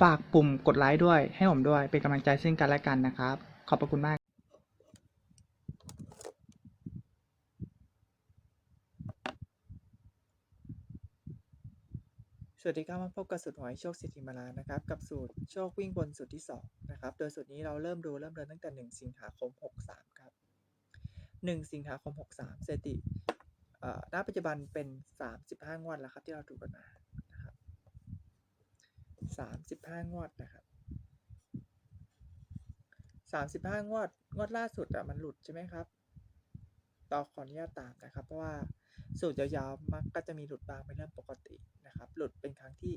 ฝากปุ่มกดไลค์ด้วย ให้ผมด้วย เป็นกำลังใจซึ่งกันและกันนะครับ ขอบพระคุณมากสวัสดีครับมาพบกับสูตรหวยโชคสิทธิมาลานะครับ กับสูตรโชควิ่งบนสูตรที่ 2 นะครับ โดยสูตรนี้เราเริ่มดูเริ่มเดินตั้งแต่ 1 สิงหาคม 63 ครับ 1 สิงหาคม 63สถิติเอ่อณปัจจุบันเป็น 35 งวดแล้วครับที่เราถูกันมา 35งวดนะครับ35งวด งวดล่าสุดอะมันหลุดใช่ไหมครับต่อขออนุญาตตามนะครับ เพราะว่าสูตรยาวๆมักก็จะมีหลุดบ้างเป็นเรื่องปกตินะครับ หลุดเป็นครั้งที่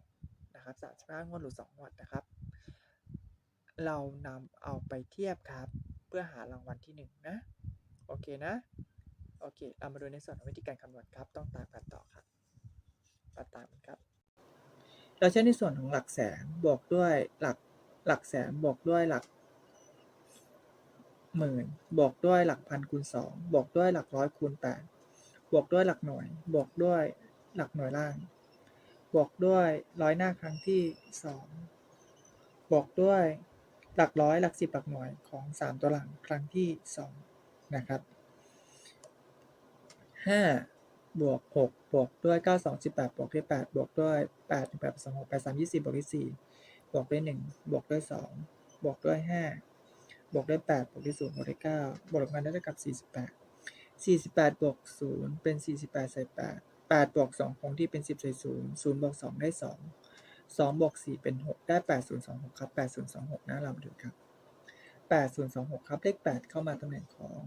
2นะครับ35งวดหลุด2งวดนะครับ เรานำเอาไปเทียบครับ เพื่อหารางวัลที่1นะโอเคนะโอเคเรามาดูในส่วนของวิธีการคำนวณครับ ต้องตามกันต่อครับมาตามกันครับ เราใช้ในส่วนของหลักแสนบวกด้วยหลักหลักแสนบวกด้วยหลักหมื่นบวกด้วยหลักพันคูณสองบวกด้วยหลักร้อยคูณแปดบวกด้วยหลักหน่วยบวกด้วยหลักหน่วยล่าง บวกด้วยร้อยหน้าครั้งที่สองบวกด้วยหลักร้อยหลักสิบหลักหน่วยของสามตัวหลังครั้งที่สองนะครับห้า บวกหกบวกด้วยเก้าสองสิบแปดบวกด้วยแปดบวกด้วยแปดแปดสองหกแปดสามยี่สิบบวกด้วยสี่บวกด้วยหนึ่งบวกด้วยสองบวกด้วยห้าบวกด้วยแปดบวกด้วยศูนย์บวกด้วยเก้าบวกกันได้เท่ากับสี่สิบแปดสี่สิบแปดบวกศูนย์เป็นสี่สิบแปดใส่แปดแปดบวกสองคงที่เป็นสิบใส่ศูนย์ศูนย์บวกสองได้สองสองบวกสี่เป็นหกได้แปดศูนย์สองหกครับแปดศูนย์สองหกนะเรามาดูครับแปดศูนย์สองหกครับเลขแปดเข้ามาตำแหน่งของ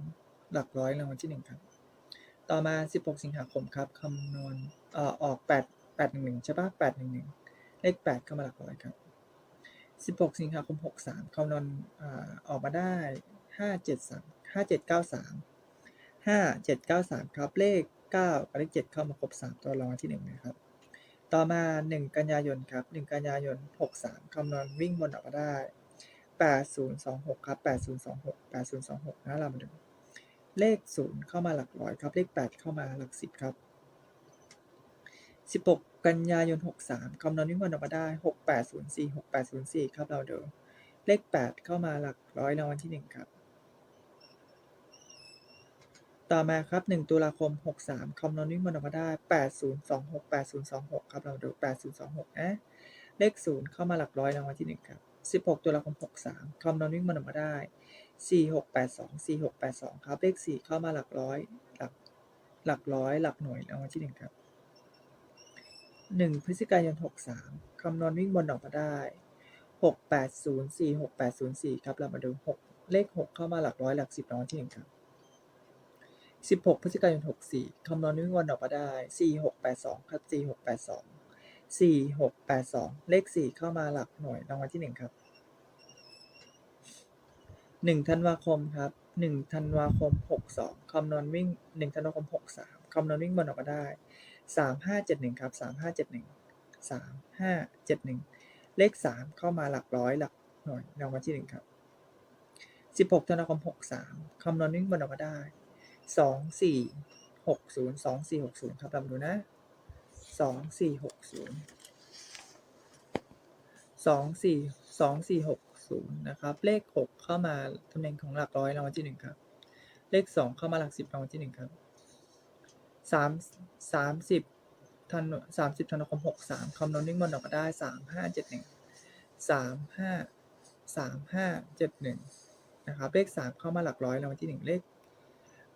หลักร้อยรางวัลที่หนึ่งครับ ต่อมาสิบหกสิงหาคมครับคำนวณเอ่อออกแปดแปดหนึ่งหนึ่งใช่ปะแปดหนึ่งหนึ่งเลขแปดเข้ามาหลักร้อยครับ 16 สิงหาคม 63คำนวณอ่ออกมาได้ 573 5793 5793 ครับ เลข 9กับเลข 7 เข้ามาครบ 3 ตัวรางวัลที่1นะครับ ต่อมา 1 กันยายนครับ 1 กันยายน 63คำนวณวิ่งบนออกมาได้ 8026 ครับ 8026 8026นะเรามาดู เลข 0 เข้ามาหลักร้อยครับ เลข 8 เข้ามาหลัก 10 ครับ 16 กันยายน 63คำนวณวิ่งบนออกมาได้ 6804 6804 ครับเราเดูเลข 8 เข้ามาหลักร้อยรางวัลที่ 1 ครับ ต่อมาครับ 1 ตุลาคม 63คำนวณวิ่งบนออกมาได้ 8026 8026 ครับเราเดู8026นะเลข 0 เข้ามาหลักร้อยรางวัลที่ 1 ครับ 16 ตุลาคม 63คำนวณวิ่งบนออกมาได้ 4682 4682ครับ เลข4เข้ามาหลักร้อย หลัก หลักร้อย หลักหน่วยรางวัลที่1ครับหนึ่งพฤศจิกายนหกสามคำนวณวิ่งบนออกมาได้หกแปดศูนย์สี่หกแปดศูนย์สี่ครับ เรามาดูหกเลขหกเข้ามาหลักร้อยหลักสิบรางวัลที่หนึ่งครับสิบหกพฤศจิกายนหกสี่คำนวณวิ่งบนออกมาได้สี่หกแปดสองครับสี่หกแปดสองสี่หกแปดสองเลขสี่เข้ามาหลักหน่วยรางวัลที่หนึ่งครับ หนึ่งธันวาคมครับหนึ่งธันวาคมหกสองคำนวณวิ่งหนึ่งธันวาคมหกสามคำนวณวิ่งบนออกมาได้สามห้าเจ็ดหนึ่งครับสามห้าเจ็ดหนึ่งสามห้าเจ็ดหนึ่งเลขสามเข้ามาหลักร้อยหลักหน่วยรางวัลที่หนึ่งครับสิบหกธันวาคมหกสามคำนวณวิ่งบนออกมาได้สองสี่หกศูนย์สองสี่หกศูนย์ครับเรามาดูนะสองสี่หกศูนย์สองสี่สองสี่หก ศูนะครับ เลขหกเข้ามาตำแหน่งของหลักร้อยรางวัลที่หนึ่งครับ เลขสองเข้ามาหลักสิบรางวัลที่หนึ่งครับสามสามสิบธันสามสิบธันวาคมหกสามคำนวณวิ่งบนออกมาได้สามห้าเจ็ดหนึ่งสามห้าสามห้าเจ็ดหนึ่งนะครับเลขสามเข้ามาหลักร้อยรางวัลที่หนึ่งเลข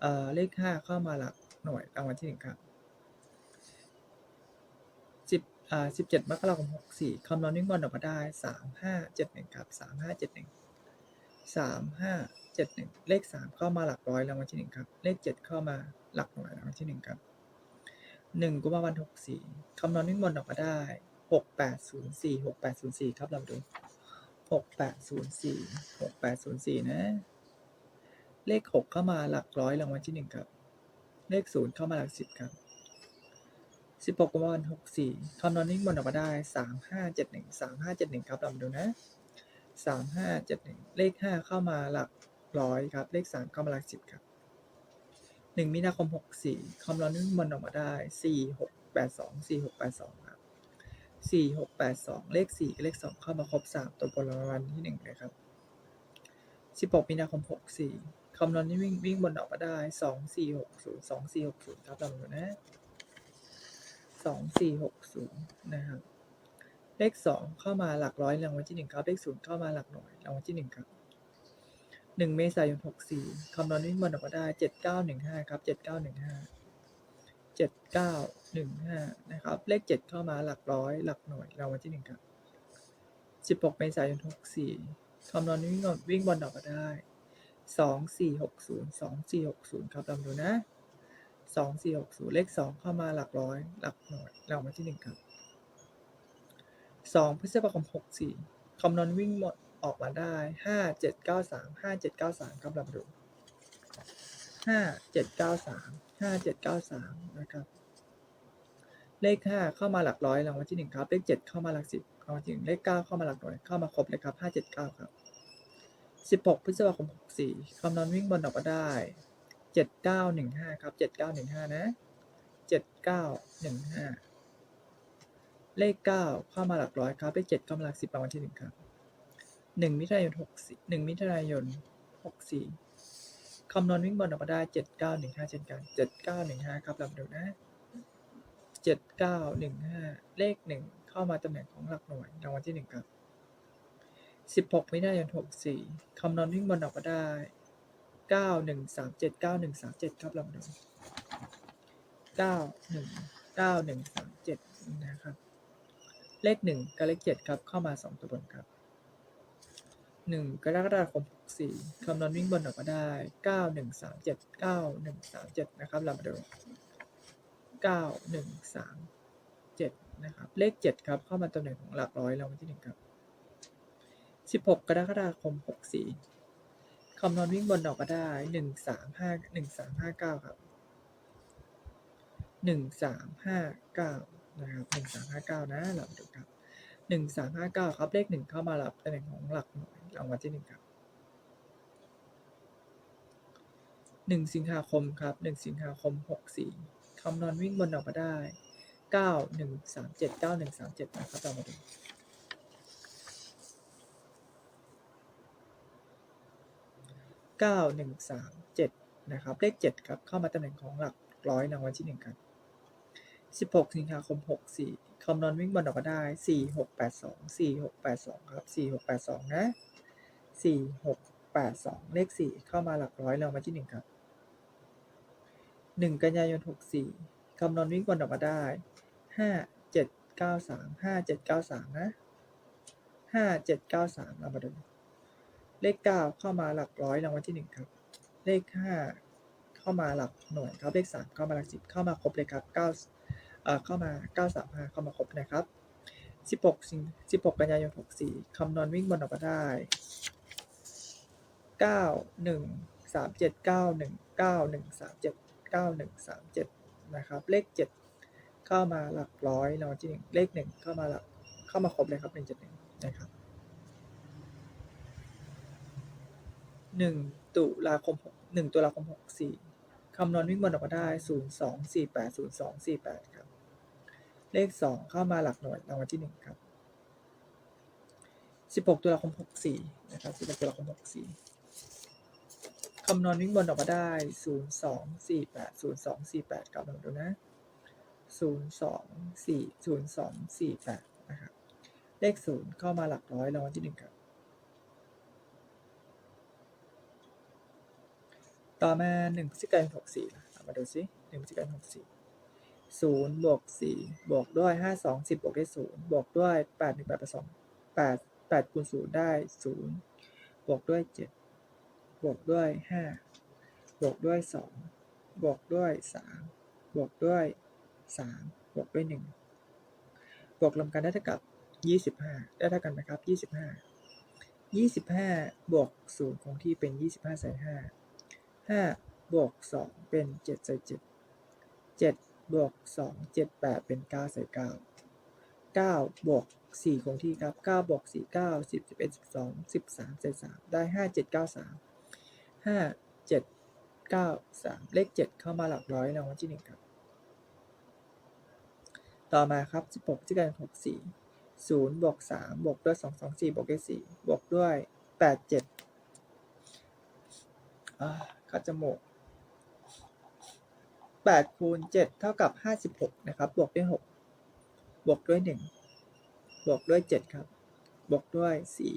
เอ่อเลขห้าเข้ามาหลักหน่วยรางวัลที่หนึ่งครับสิบ อ่าสิบเจ็ดมกราคมหกสี่คำนวณวิ่งบอลออกมาได้สามห้าเจ็ดหนึ่งครับสามห้าเจ็ดหนึ่งสามห้าเจ็ดหนึ่งเลขสามเข้ามาหลักร้อยรางวัลที่หนึ่งครับ เลขเจ็ดเข้ามาหลักหน่วยรางวัลที่หนึ่งครับหนึ่งกุมภาพันธ์หกสี่คำนวณวิ่งบอลออกมาได้หกแปดศูนย์สี่หกแปดศูนย์สี่ครับเราดูหกแปดศูนย์สี่หกแปดศูนย์สี่นะ เลขหกเข้ามาหลักร้อยรางวัลที่หนึ่งครับ เลขศูนย์เข้ามาหลักสิบครับ สิบหกรณ์หกสี่คำนวณนิ่งบนออกมาได้สามห้าเจ็ดหนึ่งสามห้าเจ็ดหนึ่งครับลองดูนะสามห้าเจ็ดหนึ่งเลขห้าเข้ามาหลักร้อยครับ เลขสามเข้ามาหลักสิบครับหนึ่งมีนาคมหกสี่คำนวณนิ่งบนออกมาได้สี่หกแปดสองสี่หกแปดสองครับสี่หกแปดสองเลขสี่กับเลขสองเข้ามาครบสามตัวบนรางวัลที่หนึ่งเลยครับสิบหกมีนาคมหกสี่คำนวณนี่วิ่งวิ่งบนออกมาได้สองสี่หกศูนย์สองสี่หกศูนย์ครับลองดูนะ สองสี่หกศูนย์นะครับเลขสองเข้ามาหลักร้อยรางวัลที่หนึ่งครับเลขศูนย์เข้ามาหลักหน่วยรางวัลที่หนึ่งครับหนึ่งเมษายนหกสี่คำนวณวิ่งบนออกมาได้เจ็ดเก้าหนึ่งห้าครับเจ็ดเก้าหนึ่งห้าเจ็ดเก้าหนึ่งห้านะครับ เลขเจ็ดเข้ามาหลักร้อย หลักหน่วยรางวัลที่หนึ่งครับสิบหกเมษายนหกสี่คำนวณวิ่งวิ่งบอลออกมาได้สองสี่หกศูนย์สองสี่หกศูนย์ครับลองดูนะ สองสี่หกศูนย์เลขสองเข้ามาหลักร้อย หลักหน่วยรางวัลที่หนึ่งครับสองพฤษภาคมหกสี่คำนวณวิ่งหมดออกมาได้ห้าเจ็ดเก้าสามห้าเจ็ดเก้าสามครับลองดูห้าเจ็ดเก้าสามห้าเจ็ดเก้าสามนะครับ เลขห้าเข้ามาหลักร้อยรางวัลที่หนึ่งครับ เลขเจ็ดเข้ามาหลักสิบรางวัลที่หนึ่งเลขเก้าเข้ามาหลักหน่วยเข้ามาครบเลยครับห้าเจ็ดเก้าครับสิบหกพฤษภาคมหกสี่คำนวณวิ่งบอลออกมาได้ เจ็ดเก้าหนึ่งห้าครับเจ็ดเก้าหนึ่งห้านะเจ็ดเก้าหนึ่งห้าเลขเก้าเข้ามาหลักร้อยครับเลขเจ็ดเข้ามาหลักสิบรางวัลที่หนึ่งครับหนึ่งมิถุนายนหกสี่หนึ่งมิถุนายนหกสี่คำนวณวิ่งบอลออกมาได้เจ็ดเก้าหนึ่งห้าเช่นกันเจ็ดเก้าหนึ่งห้าครับลำดูนะเจ็ดเก้าหนึ่งห้าเลขหนึ่งเข้ามาตำแหน่งของหลักหน่วยรางวัลที่หนึ่งครับสิบหกมิถุนายนหกสี่คำนวณวิ่งบอลออกมาได้ เก้าหนึ่งสามเจ็ดเก้าหนึ่งสามเจ็ดครับลองดูเก้าหนึ่งเก้าหนึ่งสามเจ็ดนะครับ เลขหนึ่งกับเลขเจ็ดครับเข้ามาสองตัวบนครับหนึ่งกรกฎาคมหกสี่คำนวณวิ่งบนออกมาได้เก้าหนึ่งสามเจ็ดเก้าหนึ่งสามเจ็ดนะครับเรามาดูเก้าหนึ่งสามเจ็ดนะครับ เลขเจ็ดครับเข้ามาตำแหน่งของหลักร้อยรางวัลที่หนึ่งครับสิบหกกรกฎาคมหกสี่ คำนวณวิ่งบนออกมาได้หนึ่งสามห้าหนึ่งสามห้าเก้าครับหนึ่งสามห้าเก้านะครับหนึ่งสามห้าเก้านะเรามาดูครับหนึ่งสามห้าเก้าครับเลขหนึ่งเข้ามาหลับตำแหน่งของหลักหน่วยรางวัลที่หนึ่งครับหนึ่งสิงหาคมครับหนึ่งสิงหาคมหกสี่คำนวณวิ่งบนออกมาได้เก้าหนึ่งสามเจ็ดเก้าหนึ่งสามเจ็ดนะครับเรามาดู เก้าหนึ่งสามเจ็ดนะครับ เลขเจ็ดครับ เข้ามาตำแหน่งของหลักร้อยรางวัลที่หนึ่งครับสิบหกสิงหาคมหกสี่คำนวณวิ่งบอลออกมาได้สี่หกแปดสองสี่หกแปดสองครับสี่หกแปดสองนะสี่หกแปดสองเลขสี่เข้ามาหลักร้อยรางวัลที่หนึ่งครับหนึ่งกันยายนหกสี่คำนวณวิ่งบอลออกมาได้ห้าเจ็ดเก้าสามห้าเจ็ดเก้าสามนะห้าเจ็ดเก้าสามเรามาดู เลขเก้าเข้ามาหลักร้อยรางวัลที่หนึ่งครับ เลขห้าเข้ามาหลักหน่วยครับเลขสามเข้ามาหลักสิบเข้ามาครบเลยครับเก้าเข้ามาเก้าสามห้าเข้ามาครบนะครับสิบหกสิงสิบหกกันยายนหกสี่คำนวณวิ่งบนออกมาได้เก้าหนึ่งสามเจ็ดเก้าหนึ่งเก้าหนึ่งสามเจ็ดเก้าหนึ่งสามเจ็ดนะครับ เลขเจ็ดเข้ามาหลักร้อยรางวัลที่หนึ่งเลขหนึ่งเข้ามาหลักเข้ามาครบเลยครับหนึ่งเจ็ดหนึ่งนะครับ หนึ่งตุลาคมหนึ่งตุลาคมหกสี่คำนวณวิ่งบอลออกมาได้ศูนย์สองสี่แปดศูนย์สองสี่แปดครับ เลขสองเข้ามาหลักหน่วยรางวัลที่หนึ่งครับสิบหกตุลาคมหกสี่นะครับสิบหกตุลาคมหกสี่คำนวณวิ่งบอลออกมาได้ศูนย์สองสี่แปดศูนย์สองสี่แปดครับลองดูนะศูนย์สองสี่ศูนย์สองสี่แปดนะครับ เลขศูนย์เข้ามาหลักร้อยรางวัลที่หนึ่งครับ ต่อมาหนึ่งพฤศจิกายนหกสี่มาดูซิหนึ่งพฤศจิกายนหกสี่ศูนย์บวกสี่บวกด้วยห้าสองสิบบวกได้ศูนย์บวกด้วยแปดหนึ่งแปดแปดสองแปดแปดคูณศูนย์ได้ศูนย์บวกด้วยเจ็ดบวกด้วยห้าบวกด้วยสองบวกด้วยสามบวกด้วยสามบวกด้วยหนึ่งบวกรวมกันได้เท่ากับยี่สิบห้าได้เท่ากันไหมครับยี่สิบห้ายี่สิบห้าบวกศูนย์คงที่เป็นยี่สิบห้าใส่ห้า ห้าบวกสองเป็นเจ็ดใส่เจ็ดเจ็ดบวกสองเจ็ดแปดเป็นเก้าใส่เก้าเก้าบวกสี่คงที่ครับเก้าบวกสี่เก้าสิบสิบเอ็ดสิบสองสิบสามใส่สามได้ห้าเจ็ดเก้าสามห้าเจ็ดเก้าสามเลขเจ็ดเข้ามาหลักร้อยรางวัลที่หนึ่งครับ ต่อมาครับสิบหกที่การหกสี่ศูนย์บวกสามบวกด้วยสองสองสี่บวกด้วยสี่บวกด้วยแปดเจ็ดอ่า คัดจมูกแปดคูณเจ็ดเท่ากับห้าสิบหกนะครับ บวกด้วยหกบวกด้วยหนึ่งบวกด้วยเจ็ดครับ บวกด้วยสี่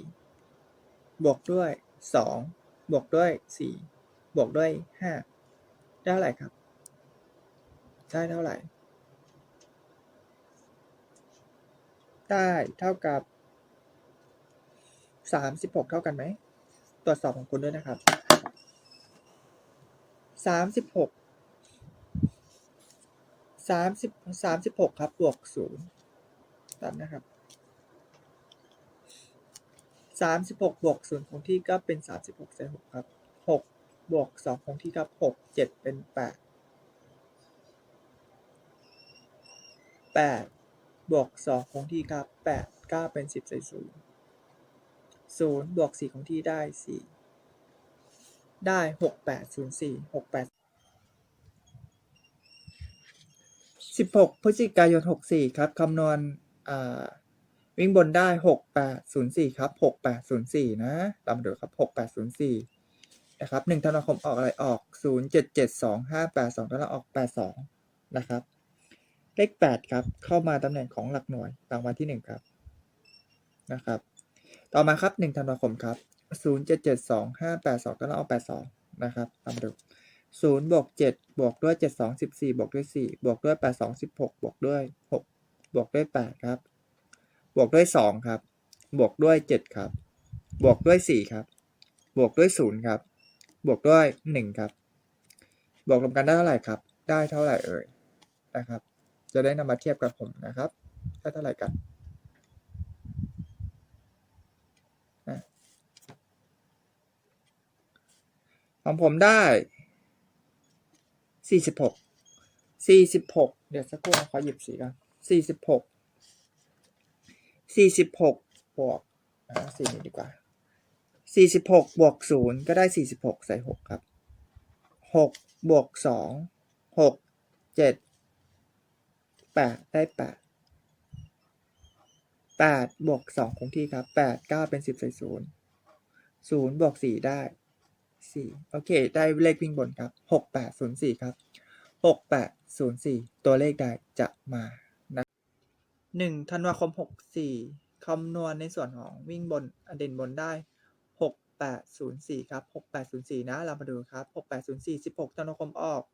บวกด้วยสองบวกด้วยสี่บวกด้วยห้าได้เท่าไหร่ครับ ได้เท่าไหร่ ได้เท่ากับสามสิบหกเท่ากันไหม ตรวจสอบของคุณด้วยนะครับ สามสิบหกสามสิบสามสิบหกครับ บวกศูนย์ตามนะครับสามสิบหกบวกศูนย์คงที่ก็เป็นสามสิบหกใส่หกครับหกบวกสองคงที่ครับหกเจ็ดเป็นแปดแปดบวกสองคงที่ครับแปดเก้าเป็นสิบใส่ศูนย์ศูนย์บวกสี่คงที่ได้สี่ ได้หกแปดศูนย์สี่หกแปดสิบหกพฤศจิกายนหกสี่ครับคำนวณวิ่งบนได้หกแปดศูนย์สี่ครับหกแปดศูนย์สี่นะตามมาดูครับหกแปดศูนย์สี่นะครับหนึ่งธันวาคมออกอะไรออกศูนย์เจ็ดเจ็ดสองห้าแปดสองธันวาออกแปดสองนะครับ เลขแปดครับเข้ามาตำแหน่งของหลักหน่วยรางวัลที่หนึ่งครับนะครับ ต่อมาครับหนึ่งธันวาคมครับ ศูนย์เจ็ดเจ็ดสองห้าแปดสองก็ต้องเอาแปดสองนะครับตามดูศูนย์บวกเจ็ดบวกด้วยเจ็ดสองสิบสี่บวกด้วยสี่บวกด้วยแปดสองสิบหกบวกด้วยหกบวกด้วยแปดครับ บวกด้วยสองครับ บวกด้วยเจ็ดครับ บวกด้วยสี่ครับ บวกด้วยศูนย์ครับ บวกด้วยหนึ่งครับ บวกรวมกันได้เท่าไหร่ครับ ได้เท่าไหร่เอ่ยนะครับ จะได้นำมาเทียบกับผมนะครับ ได้เท่าไหร่กัน ของผมได้สี่สิบหกสี่สิบหกเดี๋ยวสักครู่นะขอหยิบสีก่อนสี่สิบหกสี่สิบหกบวกอ่าสี่นี้ดีกว่าสี่สิบหกบวกศูนย์ก็ได้สี่สิบหกใส่หกครับหกบวกสองหกเจ็ดแปดได้แปดแปดบวกสองคงที่ครับแปดเก้าเป็นสิบใส่ศูนย์ศูนย์บวกสี่ได้ สี่โอเค ได้เลขวิ่งบนครับหกแปดศูนย์สี่ครับหกแปดศูนย์สี่ตัวเลขใดจะมานะหนึ่งธันวาคมหกสี่คำนวณในส่วนของวิ่งบนอเด่นบนได้หกแปดศูนย์สี่ครับหกแปดศูนย์สี่นะเรามาดูครับหกแปดศูนย์สี่สิบหกธันวาคมออก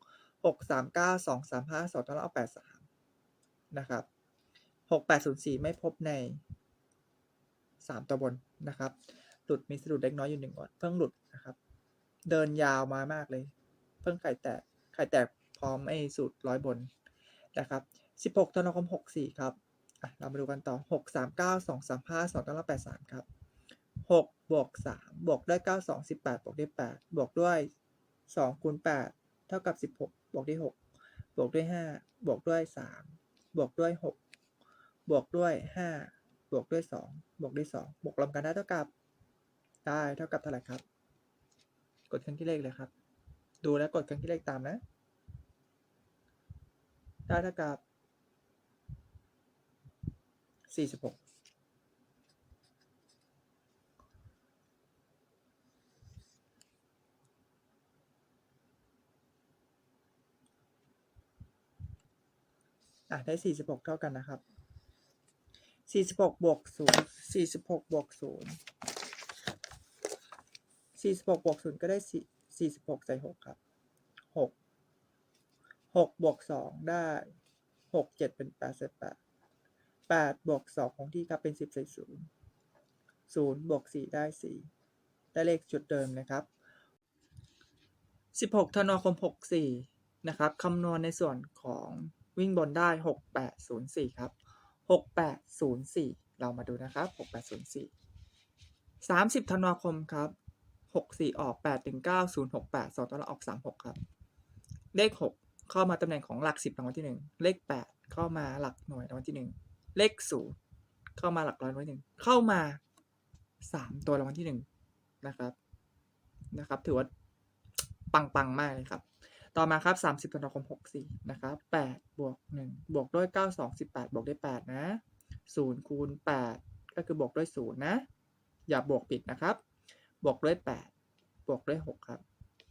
หกสามเก้าสองสามห้าสองธันวาคมแปดสามนะครับหกแปดศูนย์สี่ไม่พบในสามตัวบนนะครับ หลุดมีสะดุดเล็กน้อยอยู่หนึ่งก่อนเพิ่งหลุดนะครับ เดินยาวมามากเลย เพิ่งไข่แตกไข่แตกพร้อมไอ้สูตรร้อยบนนะครับสิบหกธันวาคมหกสี่ครับเรามาดูกันต่อหกสามเก้าสองสามห้าสองตั้งแปดสามครับหกบวกสามบวกด้วยเก้าสองสิบแปดบวกด้วยแปดบวกด้วยสองคูณแปดเท่ากับสิบหกบวกด้วยหกบวกด้วยห้าบวกด้วยสามบวกด้วยหกบวกด้วยห้าบวกด้วยสองบวกด้วยสองบวกรวมกันได้เท่ากับ ได้เท่ากับเท่าไหร่ครับ กดเครื่องคิดเลขเลยครับ ดูแล้วกดเครื่องคิดเลขตามนะ ได้เท่ากับสี่สิบหกอะได้สี่สิบหกเท่ากันนะครับสี่สิบหกบวกศูนย์สี่สิบหกบวกศูนย์ สี่สิบหกบวกศูนย์ก็ได้สี่สิบหกใส่หกครับหกหกบวกสองได้หกเจ็ดเป็นแปดใส่แปดแปดบวกสองของที่ครับเป็นสิบใส่ศูนย์ศูนย์บวกสี่ได้สี่ได้เลขจุดเดิมนะครับสิบหกธันวาคมหกสี่นะครับคำนวณในส่วนของวิ่งบนได้หกแปดศูนย์สี่ครับหกแปดศูนย์สี่เรามาดูนะครับหกแปดศูนย์สี่สามสิบธันวาคมครับ หกสี่ออกแปดถึงเก้าศูนย์หกแปดสองตัวละออกสามหกครับ เลขหกเข้ามาตำแหน่งของหลักสิบรางวัลที่หนึ่งเลขแปดเข้ามาหลักหน่วยรางวัลที่หนึ่งเลขศูนย์เข้ามาหลักร้อยรางวัลที่หนึ่งเข้ามาสามตัวรางวัลที่หนึ่งนะครับนะครับ ถือว่าปังปังมากเลยครับ ต่อมาครับสามสิบธันวาคมหกสี่นะครับแปดบวกหนึ่งบวกด้วยเก้าสองสิบแปดบวกด้วยแปดนะศูนย์คูณแปดก็คือบวกด้วยศูนย์นะ อย่าบวกผิดนะครับ บวกด้วย 8 บวกด้วย 6 ครับ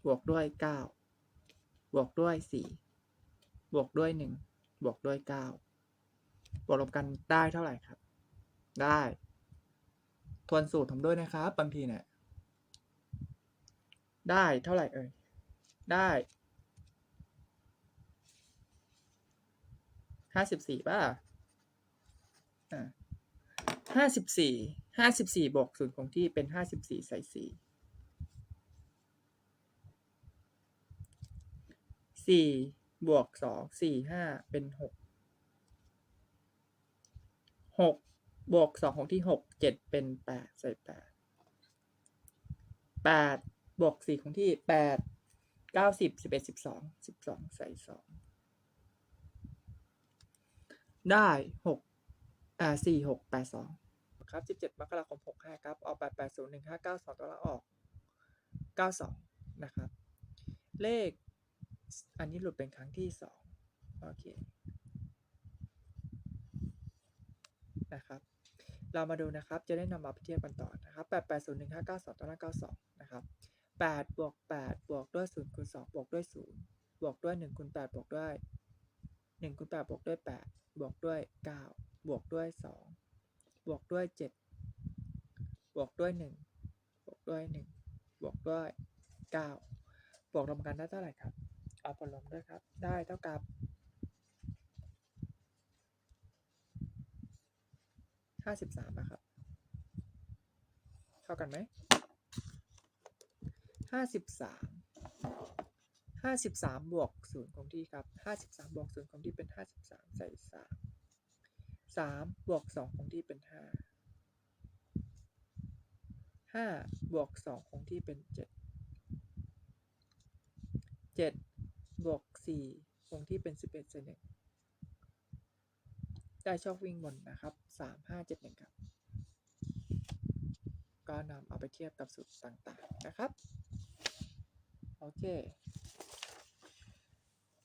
บวกด้วย 9 บวกด้วย 4 บวกด้วย 1 บวกด้วย 9 บวกรวมกันได้เท่าไหร่ครับ ได้ ทวนสูตรผมด้วยนะครับบางทีเนี่ย ได้เท่าไหร่เอ่ย ได้ห้าสิบสี่ป่ะ อ่าห้าสิบสี่ ห้าสิบสี่บวกศูนย์คงที่เป็นห้าสิบสี่ใส่สี่สี่บวกสองสี่ห้าเป็นหกหกบวกสองของที่หกเจ็ดเป็นแปดใส่แปดแปดบวกสี่ของที่แปดเก้าสิบสิบเอ็ดสิบสองสิบสองใส่สองได้หกอ่าสี่หกแปดสอง ครับสิบเจ็ดมกราคมหกห้าครับ ออกแปดแปดศูนย์หนึ่งห้าเก้าสองตัวละออกเก้าสองนะครับ เลข อันนี้หลุดเป็นครั้งที่สองโอเค นะครับ เรามาดูนะครับ จะได้นำมาเทียบกันต่อนะครับแปดแปดศูนย์หนึ่งห้าเก้าสองตัวละเก้าสองนะครับแปดบวกแปดบวกด้วยศูนย์คูณสองบวกด้วยศูนย์บวกด้วยหนึ่งคูณแปดบวกด้วยหนึ่งคูณแปดบวกด้วยแปดบวกด้วยเก้าบวกด้วยสอง บวกด้วยเจ็ดบวกด้วยหนึ่งบวกด้วยหนึ่งบวกด้วยเก้าบวกรวมกันได้เท่าไหร่ครับ เอาผลรวมด้วยครับ ได้เท่ากับห้าสิบสามนะครับ เท่ากันไหมห้าสิบสามห้าสิบสามบวกศูนย์คงที่ครับห้าสิบสามบวกศูนย์คงที่เป็นห้าสิบสามใส่สาม สามบวกสองคงที่เป็นห้าห้าบวกสองคงที่เป็นเจ็ดเจ็ดบวกสี่คงที่เป็นสิบเอ็ดใส่หนึ่งได้โชควิ่งบนนะครับสามห้าเจ็ดหนึ่งครับ ก็นำเอาไปเทียบกับสูตรต่างๆนะครับ โอเค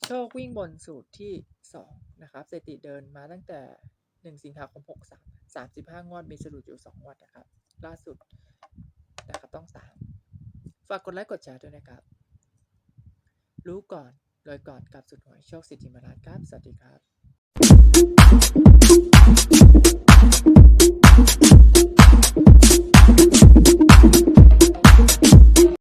โชควิ่งบนสูตรที่ 2 นะครับสถิติเดินมาตั้งแต่ 1สิงหาคมหกสิบสามสิบห้างวดมีสรุปอยู่สองวดนะครับ ล่าสุดนะครับต้องสามฝากกดไลค์กดแชร์ด้วยนะครับ รู้ก่อนรวยก่อนกับสุดหวยโชคสิทธิมาลานครับ สวัสดีครับ